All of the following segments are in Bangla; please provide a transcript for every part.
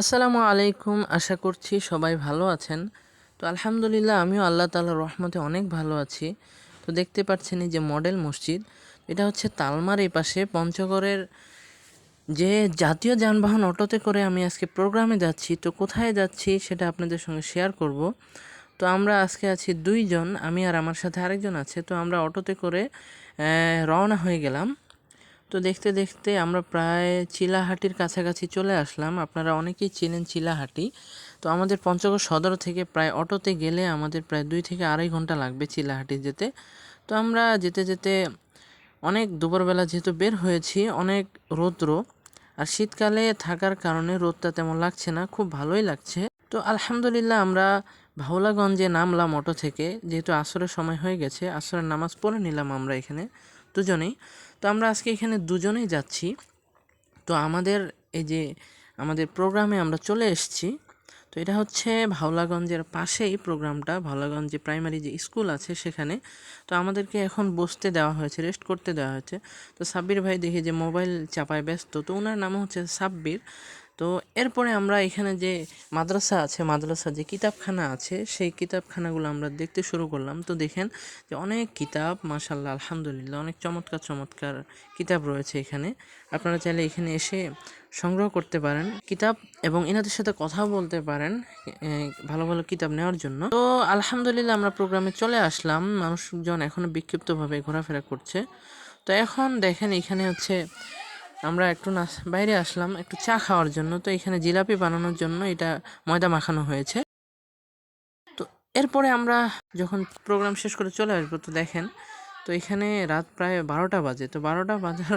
আসসালামু আলাইকুম, আশা করছি সবাই ভালো আছেন। তো আলহামদুলিল্লাহ আমিও আল্লাহ তালার রহমতে অনেক ভালো আছি। তো দেখতে পাচ্ছেন যে মডেল মসজিদ, এটা হচ্ছে তালমার এই পাশে। পঞ্চগড়ের যে জাতীয় যানবাহন অটোতে করে আমি আজকে প্রোগ্রামে যাচ্ছি, তো কোথায় যাচ্ছি সেটা আপনাদের সঙ্গে শেয়ার করব। তো আমরা আজকে আছি দুইজন, আমি আর আমার সাথে আরেকজন আছে। তো আমরা অটোতে করে রওনা হয়ে গেলাম। তো দেখতে দেখতে আমরা প্রায় চিলাহাটির কাছাকাছি চলে আসলাম। আপনারা অনেকেই চেনেন চিলাহাটি। তো আমাদের পঞ্চগড় সদর থেকে প্রায় অটোতে গেলে আমাদের প্রায় দুই থেকে আড়াই ঘণ্টা লাগবে চিলাহাটি যেতে। তো আমরা যেতে যেতে অনেক দুপুরবেলা যেহেতু বের হয়েছি, অনেক রৌদ্র, আর শীতকালে থাকার কারণে রোদটা তেমন লাগছে না, খুব ভালোই লাগছে। তো আলহামদুলিল্লাহ আমরা ভাওলাগঞ্জে নামলাম অটো থেকে, যেহেতু আসরের সময় হয়ে গেছে, আসরের নামাজ পড়ে নিলাম আমরা এখানে। দুজনেই। তো আমরা আজকে এখানে দুজনেই যাচ্ছি। তো আমাদের এই যে আমাদের প্রোগ্রামে আমরা চলে এসেছি। তো এটা হচ্ছে ভাওলাগঞ্জের পাশেই প্রোগ্রামটা, ভাওলাগঞ্জে প্রাইমারি যে স্কুল আছে সেখানে। তো আমাদেরকে এখন বসতে দেওয়া হয়েছে, রেস্ট করতে দেওয়া হয়েছে। তো সাব্বির ভাই দেখি যে মোবাইল চাপায় ব্যস্ত, তো ওনার নাম হচ্ছে সাব্বির। তো এরপরে আমরা এখানে যে মাদ্রাসা আছে, মাদ্রাসা যে কিতাবখানা আছে, সেই কিতাবখানাগুলো আমরা দেখতে শুরু করলাম। তো দেখেন যে অনেক কিতাব মাশাল্লাহ আলহামদুলিল্লাহ, অনেক চমৎকার চমৎকার কিতাব রয়েছে এখানে। আপনারা চাইলে এখানে এসে সংগ্রহ করতে পারেন কিতাব এবং এনাদের সাথে কথা বলতে পারেন ভালো ভালো কিতাব নেওয়ার জন্য। তো আলহামদুলিল্লাহ আমরা প্রোগ্রামে চলে আসলাম। মানুষজন এখনও বিক্ষিপ্তভাবে ঘোরাফেরা করছে। তো এখন দেখেন এখানে হচ্ছে আমরা একটু না, বাইরে আসলাম, একটু চা খাওয়ার জন্য। তো এখানে জিলাপি বানানোর জন্য এটা ময়দা মাখানো হয়েছে। তো এরপরে আমরা যখন প্রোগ্রাম শেষ করে চলে আসব, তো দেখেন, তো এখানে রাত প্রায় বারোটা বাজে। তো বারোটা বাজার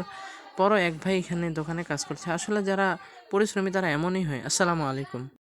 পরও এক ভাই এখানে দোকানে কাজ করছে। আসলে যারা পরিশ্রমী, তারা এমনই হয়। আসসালামু আলাইকুম।